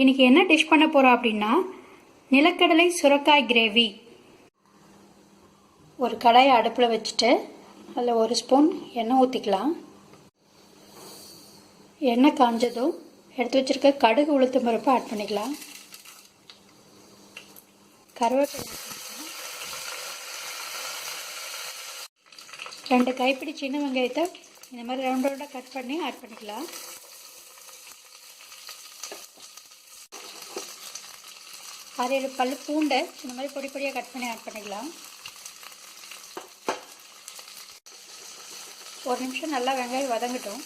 இன்னைக்கு என்ன டிஷ் பண்ண போகிறோம் அப்படின்னா நிலக்கடலை சுரக்காய் கிரேவி ஒரு கடாயை அடுப்பில் வச்சுட்டு அதில் ஒரு ஸ்பூன் எண்ணெய் ஊற்றிக்கலாம் எண்ணெய் காஞ்சதும் எடுத்து வச்சிருக்க கடுகு உளுத்தம் பருப்பு ஆட் பண்ணிக்கலாம். கருவேப்பிலை ரெண்டு கைப்பிடி சின்ன வெங்காயத்தை இந்த மாதிரி ரவுண்ட் ரவுண்டாக கட் பண்ணி ஆட் பண்ணிக்கலாம். அது ஏழு பல் பூண்டை இந்த மாதிரி பொடி பொடியாக கட் பண்ணி ஆட் பண்ணிக்கலாம். ஒரு நிமிஷம் நல்லா வெங்காயம் வதங்கட்டும்.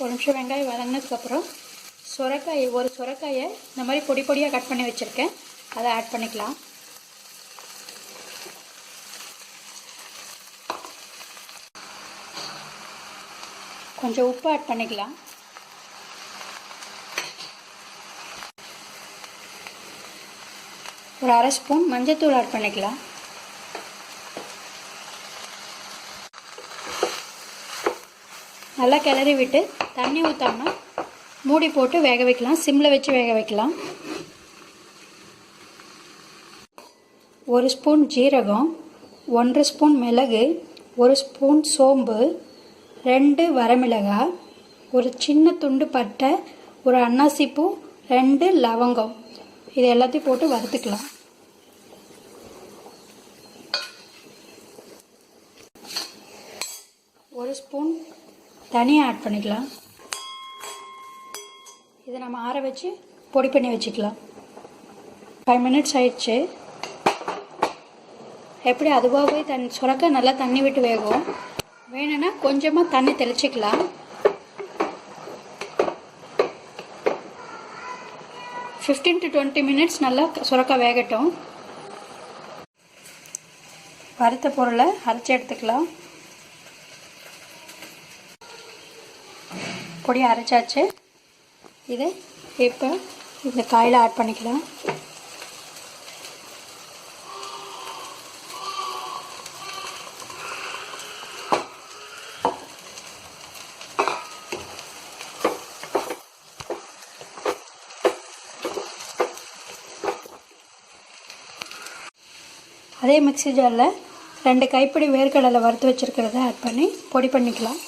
ஒரு நிமிஷம் வெங்காயம் வதங்கினதுக்கப்புறம் சுரக்காய் ஒரு சுரக்காயை இந்த மாதிரி பொடி பொடியாக கட் பண்ணி வச்சுருக்கேன். அதை ஆட் பண்ணிக்கலாம். கொஞ்சம் உப்பு ஆட் பண்ணிக்கலாம். ஒரு அரை ஸ்பூன் மஞ்சத்தூள் ஆட் பண்ணிக்கலாம். நல்லா கிளறி விட்டு தண்ணி ஊற்றாம மூடி போட்டு வேக வைக்கலாம். சிம்மில் வச்சு வேக வைக்கலாம். ஒரு ஸ்பூன் ஜீரகம் ஒன்றரை ஸ்பூன் மிளகு ஒரு ஸ்பூன் சோம்பு ரெண்டு வரமிளகாய் ஒரு சின்ன துண்டு பட்டை ஒரு அன்னாசிப்பூ ரெண்டு லவங்கம். இது எல்லாத்தையும் போட்டு வறுத்துக்கலாம். ஒரு ஸ்பூன் தனியாக ஆட் பண்ணிக்கலாம். இதை நம்ம ஆற வச்சு பொடி பண்ணி வச்சுக்கலாம். ஃபைவ் மினிட்ஸ் ஆயிடுச்சு. எப்படி அதுவாகவே தண்ணி சுரக்க நல்லா தண்ணி விட்டு வேகும். வேணும்னா கொஞ்சமாக தண்ணி தெளிச்சிக்கலாம். ஃபிஃப்டீன் டு டுவெண்ட்டி மினிட்ஸ் நல்லா சுரக்கா வேகட்டும். வறுத்த பொருளை அரைச்சி எடுத்துக்கலாம். பொடியை அரைச்சாச்சு. இதை இப்போ இந்த காயில் ஆட் பண்ணிக்கலாம். அதே மிக்ஸி ஜாரில் ரெண்டு கைப்பிடி வேர்க்கடலை வறுத்து வச்சுருக்கிறத ஆட் பண்ணி பொடி பண்ணிக்கலாம்.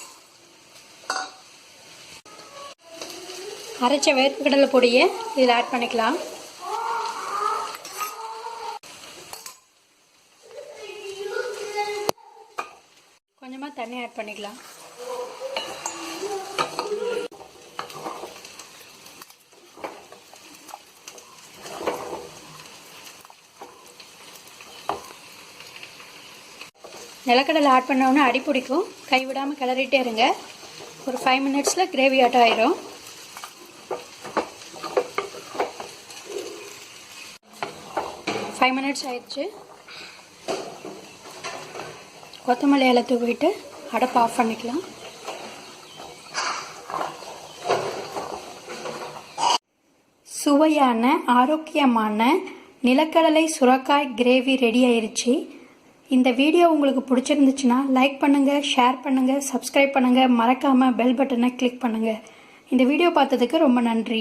அரைச்ச வேர்க்கடலை பொடியை இதில் ஆட் பண்ணிக்கலாம். கொஞ்சமாக தண்ணி ஆட் பண்ணிக்கலாம். நிலக்கடலை ஆட் பண்ணோன்னே அடி பிடிக்கும். கை விடாமல் கிளறிட்டே இருங்க. ஒரு ஃபைவ் மினிட்ஸில் கிரேவி ஆட் ஆயிரும். ஃபைவ் மினிட்ஸ் ஆயிடுச்சு. கொத்தமல்லி இலை தூவிட்டு அடப்பு ஆஃப் பண்ணிக்கலாம். சுவையான ஆரோக்கியமான நிலக்கடலை சுரக்காய் கிரேவி ரெடி ஆயிடுச்சு இந்த வீடியோ உங்களுக்கு பிடிச்சிருந்துச்சுன்னா லைக் பண்ணுங்கள் ஷேர் பண்ணுங்கள் சப்ஸ்கிரைப் பண்ணுங்கள் மறக்காமல் பெல் பட்டனை கிளிக் பண்ணுங்கள் இந்த வீடியோ பார்த்ததுக்கு ரொம்ப நன்றி.